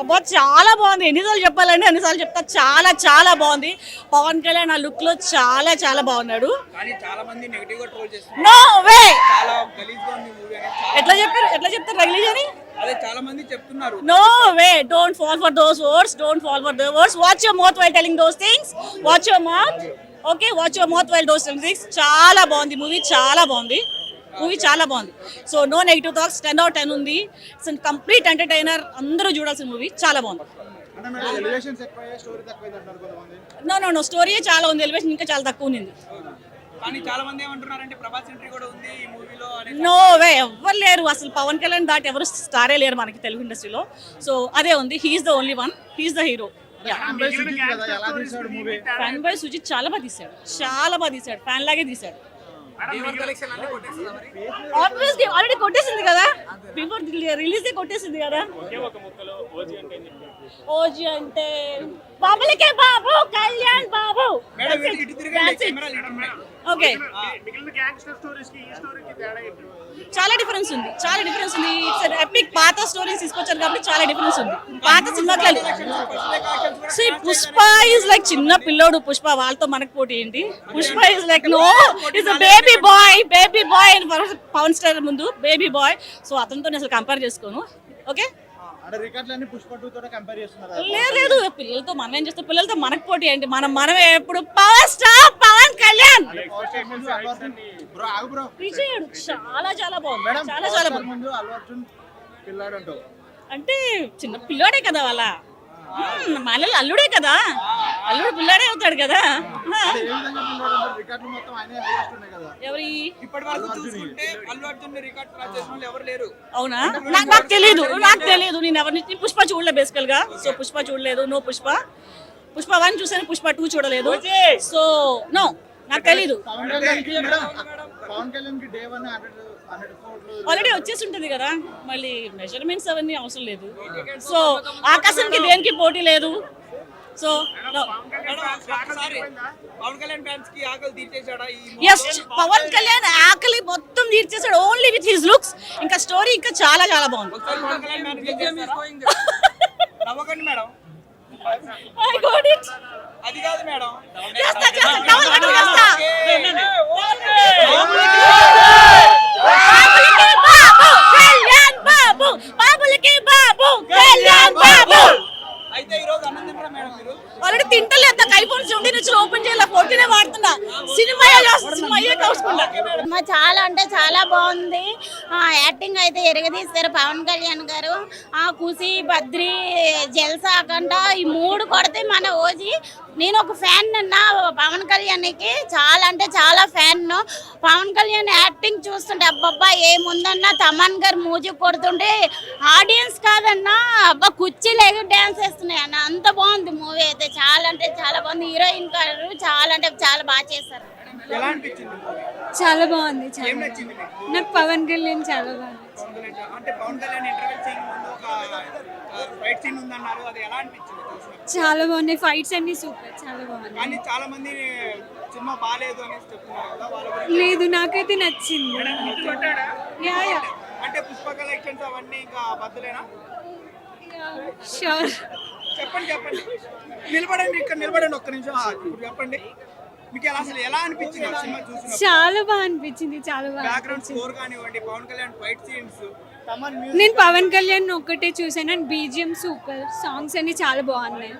అబ్బా చాలా బాగుంది. ఎన్నిసార్లు చెప్పాలండి అన్నిసార్లు చెప్తా. చాలా చాలా బాగుంది. పవన్ కళ్యాణ్ ఆ లుక్లో చాలా చాలా బాగున్నాడు. నో వే ఎట్లా చెప్పారు? ఎట్లా చెప్తారు రిలీజ్ అని చాలా మంది చెప్తున్నారు. No way don't fall for those words don't fall for the words watch your mouth while telling those things watch your mouth okay watch your mouth while those things చాలా బాగుంది మూవీ చాలా బాగుంది. Movie చాలా బాగుంది. So no negative thoughts ten out ten ఉంది. It's complete entertainer అందరూ చూడాల్సిన movie చాలా బాగుంది. నో నో నో స్టోరీ చాలా ఉంది. ఎలివేషన్ ఇంకా చాలా తక్కువ ఉంది. కానీ చాలా మంది ఏమంటున్నారంటే ప్రభాస్ ఎంట్రీ కూడా ఉంది ఈ మూవీలో అని నో వే ఎవ్వరు లేరు. అసలు పవన్ కళ్యాణ్ దాటి ఎవరు స్టారే లేరు మనకి తెలుగు ఇండస్ట్రీలో సో అదే ఉంది. He's the only one he's the hero తీసాడు ఫ్యాన్ బాయ్ సుజిత్ చాలా బాగా తీశాడు చాలా బాగా తీశాడు. ఫ్యాన్ లాగే తీశాడు. దేవర్ కలెక్షన్ అన్ని కొట్టేస్తుందా మరి? ఆబ్వియస్లీ ఆల్రెడీ కొట్టేసింది కదా. బిఫోర్ రిలీజ్ కొట్టేసింది కదా. ఓజీ అంటే బాబులకే బాబు కళ్యాణ్ బాబు. ఓకే చాలా డిఫరెన్స్ ఉంది. చాలా డిఫరెన్స్ ఉంది. ఇట్స్ ఎపిక్ పాత స్టోరీస్ తీసుకొచ్చారు కాబట్టి చాలా డిఫరెన్స్ ఉంది. పాత సినిమాకి సో పుష్ప ఇస్ లైక్ చిన్న పిల్లోడు పుష్ప వాళ్ళతో మనకు పోటీ ఏంటి? Pushpa is like no is a baby boy baby boy అని పవన్ స్టార్ ముందు బేబీ బాయ్ సో అతనితో అసలు కంపేర్ చేసుకోను. ఓకే అంటే రికార్డులన్నీ పుష్ప టూ తోటే కంపేర్ చేస్తున్నారు లేదు లేదు. పిల్లలతో మనం ఏం చేస్తాం? పిల్లలతో మనకు పోటీ ఏంటి? మనం మనమే ఎప్పుడు power star Pawan Kalyan. Bro ఆగు బ్రో విజయుడు చాలా చాలా బాగుంది. మేడం చాలా చాలా బాగుంది. ముందు అల్లు అర్జున్ పిల్లాడు అంటావు అంటే చిన్న పిల్లోడే కదా వాళ్ళ. మళ్ళీ అల్లుడే కదా. అల్లుడు పిల్లాడే అవుతాడు కదా? ఎవరి? అవునా? నాకు నాకు తెలియదు నాకు తెలియదు నేను ఎవరిని పుష్ప చూడలే బేసికల్గా. సో పుష్ప చూడలేదు. నో పుష్ప. పుష్ప వన్ చూసాను పుష్ప టూ చూడలేదు. So no. నాకు తెలీదు. ఆల్రెడీ వచ్చేసి ఉంటుంది కదా. మళ్ళీ మెజర్మెంట్స్ అవన్నీ అవసరం లేదు. సో ఆకాశంకి దేనికి పోటీ లేదు? సో పవన్ కళ్యాణ్ ఫ్యాన్స్కి ఆకలి తీర్చేశాడా ఈ movie? ఎస్ పవన్ కళ్యాణ్ ఆకలి మొత్తం తీర్చేసాడు ఓన్లీ విత్ హిస్ లుక్స్ ఇంకా స్టోరీ ఇంకా చాలా చాలా బాగుంది. అది కాదు మేడం చేస్తా, చేస్తా. టవల్ కట్టుకుని చేస్తా. బాబులకి బాబు, కళ్యాణ్ బాబు బాబులకి బాబు కళ్యాణ్ బాబు అయితే ఈ రోజు అన్నం తినరా మేడం మీరు ఆల్రెడీ తింటలేదు నాకు ఐఫోన్స్ ఉండి నుంచి ఓపెన్ చేయాలి ఫోర్టీనే వాడుతున్నా సినిమా సినిమా అయ్యే కావచ్చుకున్నా సినిమా చాలా అంటే చాలా బాగుంది ఆ, యాక్టింగ్ అయితే ఎరగదీస్తారు పవన్ కళ్యాణ్ గారు ఆ ఖుషి బద్రి జల్సా కంట ఈ మూడు కొడితే మన ఓజీ. నేను ఒక ఫ్యాన్ అన్న పవన్ కళ్యాణ్కి చాలా అంటే చాలా ఫ్యాన్. పవన్ కళ్యాణ్ యాక్టింగ్ చూస్తుంటే అబ్బబ్బా ఏముందన్నా తమన్ గారు మూజిక్ కొడుతుంటే ఆడియన్స్ కాదన్నా అబ్బా కుర్చీలు ఎగురు డ్యాన్స్ వేస్తున్నాయి అన్న. అంత బాగుంది మూవీ అయితే. చాలా అంటే చాలా బాగుంది. హీరోయిన్ గారు చాలా అంటే చాలా బాగా చేశారు. ఎలా అనిపించింది? movie? చాలా బాగుంది చాలా ఏం నచ్చింది మీకు నాకు పవన్ కళ్యాణ్ చాలా బాగుంది. అంటే పవన్ కళ్యాణ్ ఇంటర్వెల్ సీన్ ముందు ఒక ఫైట్ సీన్ ఉందన్నారు. అది ఎలా అనిపించింది? చాలా బాగున్నాయి. ఫైట్స్ అన్ని సూపర్ చాలా బాగున్నాయి. కానీ చాలా మంది సినిమా బాగాలేదు అనేసి చెప్తున్నారు కదా వాళ్ళ గురించి. లేదు నాకైతే నచ్చింది. Yeah yeah. అంటే పుష్ప కలెక్షన్స్ అవన్నీ ఇంకా బద్దలేనా షూర్ చెప్పండి చెప్పండి. నిలబడండి ఇక్కడ నిలబడండి ఒక్క నిమిషం. చెప్పండి. మీకు ఎలా అసలు ఎలా అనిపించింది సినిమా చాలా బాగా అనిపించింది చాలా బాగా బ్యాక్గ్రౌండ్ స్కోర్ కానివ్వండి పవన్ కళ్యాణ్ ఫైట్ సీన్స్ నేను పవన్ కళ్యాణ్ ఒక్కటే చూసాను అండ్ బీజిఎం సూపర్ సాంగ్స్ అన్ని చాలా బాగున్నాయి.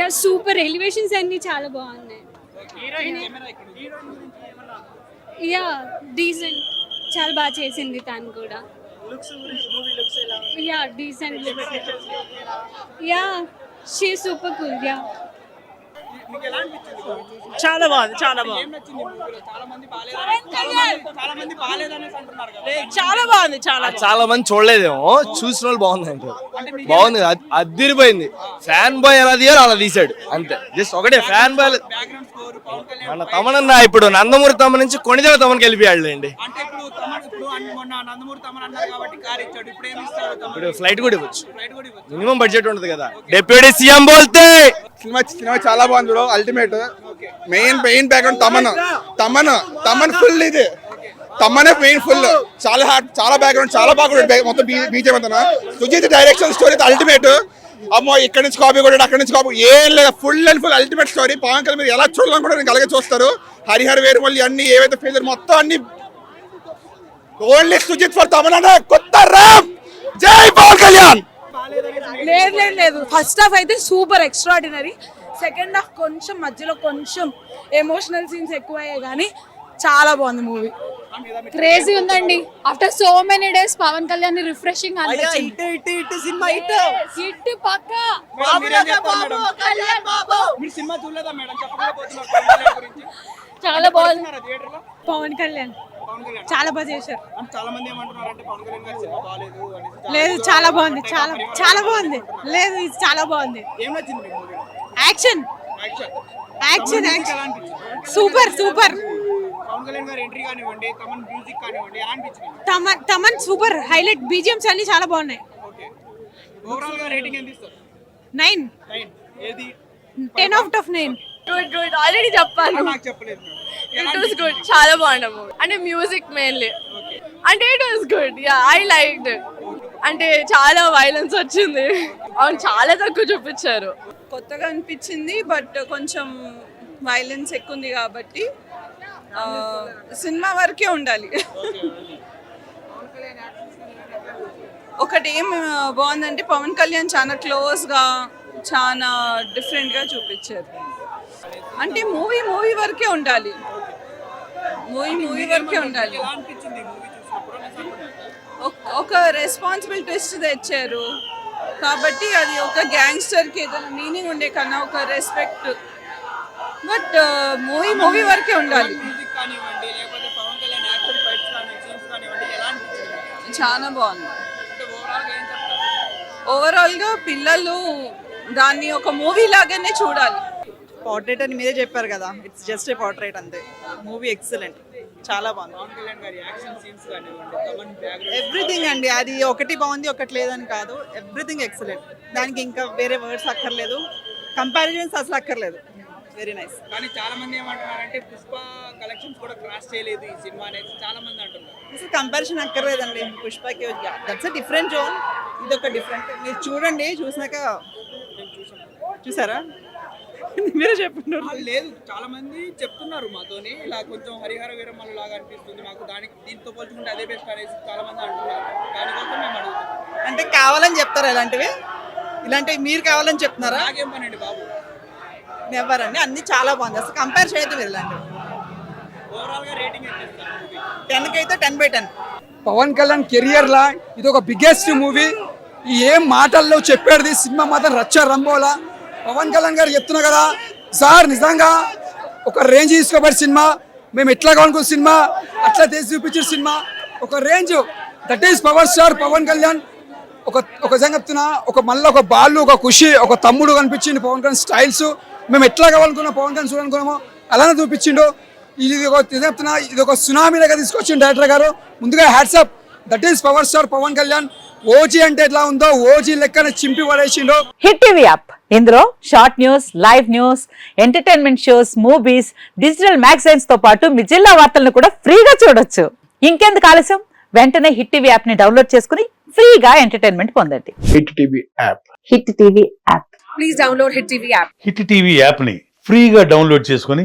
యా సూపర్ ఎలివేషన్స్ అన్ని చాలా బాగున్నాయి. యా డీసెంట్ చాలా బాగా చేసింది తను కూడా. Yeah decent looks yeah she super cool yeah మీకు ఎలా అనిపించింది movie చూసిన చాలా బాగుంది చాలా ఏం బాగుంది. చాలా మంది బాగాలేదు చాలా మంది చాలా మంది బాగాలేదు అనేసి అంటున్నారు కదా. చాలా బాగుంది చాలా చాలా మంది చూడలేదేమో. చూసిన వాళ్ళు బాగుంది అంటారు బాగుంది అద్- అద్దిరిపోయింది. ఫ్యాన్ బాయ్ ఎలా తీయాలో అలా తీసాడు అంతే. జస్ట్ ఒకటే ఫ్యాన్ బాయ్ మన తమనన్న ఇప్పుడు నందమూరి తమ నుంచి కొణిదెల తమకి వెళ్ళిపోయాడులేండి అంటే ఇప్పుడు తమన్ ఇప్పుడు అన్ని- మొన్న నందమూరి తమన్ అన్నారు కాబట్టి కార్ ఇచ్చాడు. ఇప్పుడు ఏమి ఇస్తాడు తమన్? ఇప్పుడు ఫ్లైట్ కూడా ఇవ్వచ్చు. ఫ్లైట్ కూడా ఇవ్వచ్చు. మినిమం బడ్జెట్ ఉంటుంది కదా. డిప్యూటీ సీఎం బోల్తే సినిమా సినిమా చాలా బాగుంది bro ultimate main main background Thaman. Thaman Thaman full ఇది. తమ్మనే మెయిన్ ఫుల్ చాలా హార్ట్ చాలా బ్యాక్గ్రౌండ్ చాలా బాగుంటుంది మొత్తం బీజేపీ అంతా సుజిత్ డైరెక్షన్ స్టోరీ అల్టిమేట్ అమ్మో ఇక్కడ నుంచి కాపీ కొట్టాడు అక్కడ నుంచి కాపీ ఏం లేదు full and full ultimate story Pawan Kalyan మీరు ఎలా చూడాలని కూడా నేను అలాగే చూస్తారు. హరిహర వేరుమల్లి అన్ని ఏవైతే ఫీజర్ మొత్తం అన్ని. ఓన్లీ సుజిత్ ఫర్ తమన్నా కొత్త రామ్. జై పవన్ కళ్యాణ్! లేదు లేదు లేదు. ఫస్ట్ హాఫ్ అయితే సూపర్ ఎక్స్ట్రాడినరీ సెకండ్ హాఫ్ కొంచెం మధ్యలో కొంచెం ఎమోషనల్ సీన్స్ ఎక్కువయ్యాయి కానీ చాలా బాగుంది మూవీ క్రేజీ ఉందండి. After so many days Pawan Kalyan refreshing hit పక్క చాలా బాగుంది. పవన్ కళ్యాణ్. చాలా బాగా చేశారు. లేదు చాలా బాగుంది చాలా చాలా బాగుంది. లేదు ఇది చాలా బాగుంది. Action action super super Thaman music కానివ్వండి ఎలా అనిపించింది? Thaman Thaman super highlight BGMs అన్ని చాలా బాగున్నాయి. ఓకే ఓవరాల్గా రేటింగ్ ఎంత ఇస్తారు? Nine ten out of nine already చెప్పాను. నాకు చెప్పలేదు. ఇట్ వాస్ గుడ్ చాలా బాగుండే మూవీ అంటే మ్యూజిక్ మెయిన్లీ అంటే it was good yeah I like అంటే చాలా వైలెన్స్ వచ్చింది. అవును చాలా తక్కువ చూపించారు. కొత్తగా అనిపించింది బట్ కొంచెం వైలెన్స్ ఎక్కువ ఉంది కాబట్టి సినిమా వరకే ఉండాలి. ఒకటి ఏం బాగుందంటే పవన్ కళ్యాణ్ చాలా క్లోజ్గా చాలా డిఫరెంట్గా చూపించారు. అంటే మూవీ మూవీ వరకే ఉండాలి. మూవీ మూవీ వరకే ఉండాలి. ఒక- రెస్పాన్సిబుల్ ట్విస్ట్ తెచ్చారు. కాబట్టి అది ఒక గ్యాంగ్స్టర్కి ఏదైనా మీనింగ్ ఉండే కన్నా ఒక రెస్పెక్ట్ బట్ మూవీ మూవీ వరకే ఉండాలి. చాలా బాగుంది. ఓవరాల్గా పిల్లలు దాన్ని ఒక మూవీ లాగానే చూడాలి. పోర్ట్రేట్ అని మీరే చెప్పారు కదా. ఇట్స్ జస్ట్ ఏ పోర్ట్రేట్ అంతే. మూవీ ఎక్సలెంట్ చాలా బాగుంది. ఎవ్రీథింగ్ అండి. అది ఒకటి బాగుంది ఒకటి లేదని కాదు. ఎవ్రీథింగ్ ఎక్సలెంట్ దానికి ఇంకా వేరే వర్డ్స్ అక్కర్లేదు. కంపారిజన్స్ అసలు అక్కర్లేదు. వెరీ నైస్ కానీ చాలా మంది ఏమంటున్నారంటే పుష్ప కలెక్షన్స్ కూడా క్రాస్ చేయలేదు ఈ సినిమా అనేది. చాలా మంది అంటున్నారు. అసలు కంపారిజన్ అక్కర్లేదండి. పుష్పకి దట్స్ డిఫరెంట్ జోన్ ఇది ఒక డిఫరెంట్ మీరు చూడండి చూసినాక చూసారా? మీరే ఆ, లేదు చాలా మంది చెప్తున్నారు మాతోని. ఇలా కొంచెం హరిహర వీరమ్మలు లాగా అనిపిస్తుంది మాకు. దానికి దీంతో పోల్చుకుంటే అదే బెస్ట్ అనేసి చాలా మంది అంటున్నారు దానికోసం మేము అడుగుతున్నాం అంటే కావాలని చెప్తారా ఇలాంటివి? ఇలాంటివి మీరు కావాలని చెప్తున్నారా? నాకేం పని అండి బాబు. నెవర్ అండి అన్ని చాలా బాగుంది. అసలు కంపేర్ చేయొద్దు మీరు ఇలాంటివి. ఓవరాల్గా రేటింగ్ టెన్కి అయితే ten by ten Pawan Kalyan career లా ఇది ఒక బిగ్గెస్ట్ మూవీ ఏం మాటల్లో చెప్పాడు సినిమా మాత్రం రచ్చ రంబోలా. పవన్ కళ్యాణ్ గారు చెప్తున్నా కదా సార్ నిజంగా ఒక రేంజ్ తీసుకోబడి సినిమా మేము ఎట్లా కావాలనుకున్న సినిమా అట్లా తీసి చూపించిన సినిమా ఒక range that is power star Pawan Kalyan. ఒక ఒక విధంగా చెప్తున్నా ఒక మళ్ళీ ఒక బాలు ఒక ఖుషి ఒక తమ్ముడు కనిపించింది పవన్ కళ్యాణ్ స్టైల్స్ మేము ఎట్లా కావాలనుకున్నాం పవన్ కళ్యాణ్ చూడాలనుకున్నామో అలానే చూపించిండు. ఇది ఒక చెప్తున్నా ఇది ఒక సునామీ లాగా తీసుకొచ్చిండు డైరెక్టర్ గారు. ముందుగా hats off that is power star Pawan Kalyan. OG అంటే ఎట్లా ఉందో ఓజీ లెక్కన చింపి పడేసిండు హిట్ టీవీ యాప్. ఇందులో short news live news entertainment shows movies digital మ్యాగజైన్స్తో పాటు మీ జిల్లా వార్తలను కూడా ఫ్రీగా చూడొచ్చు. ఇంకెందుకు ఆలస్యం? వెంటనే హిట్ టీవీ యాప్ని డౌన్లోడ్ చేసుకుని ఫ్రీగా ఎంటర్టైన్మెంట్ పొందండి. Hit TV app. Hit TV app. Please download hit TV app. Hit TV యాప్ని ఫ్రీగా డౌన్లోడ్ చేసుకొని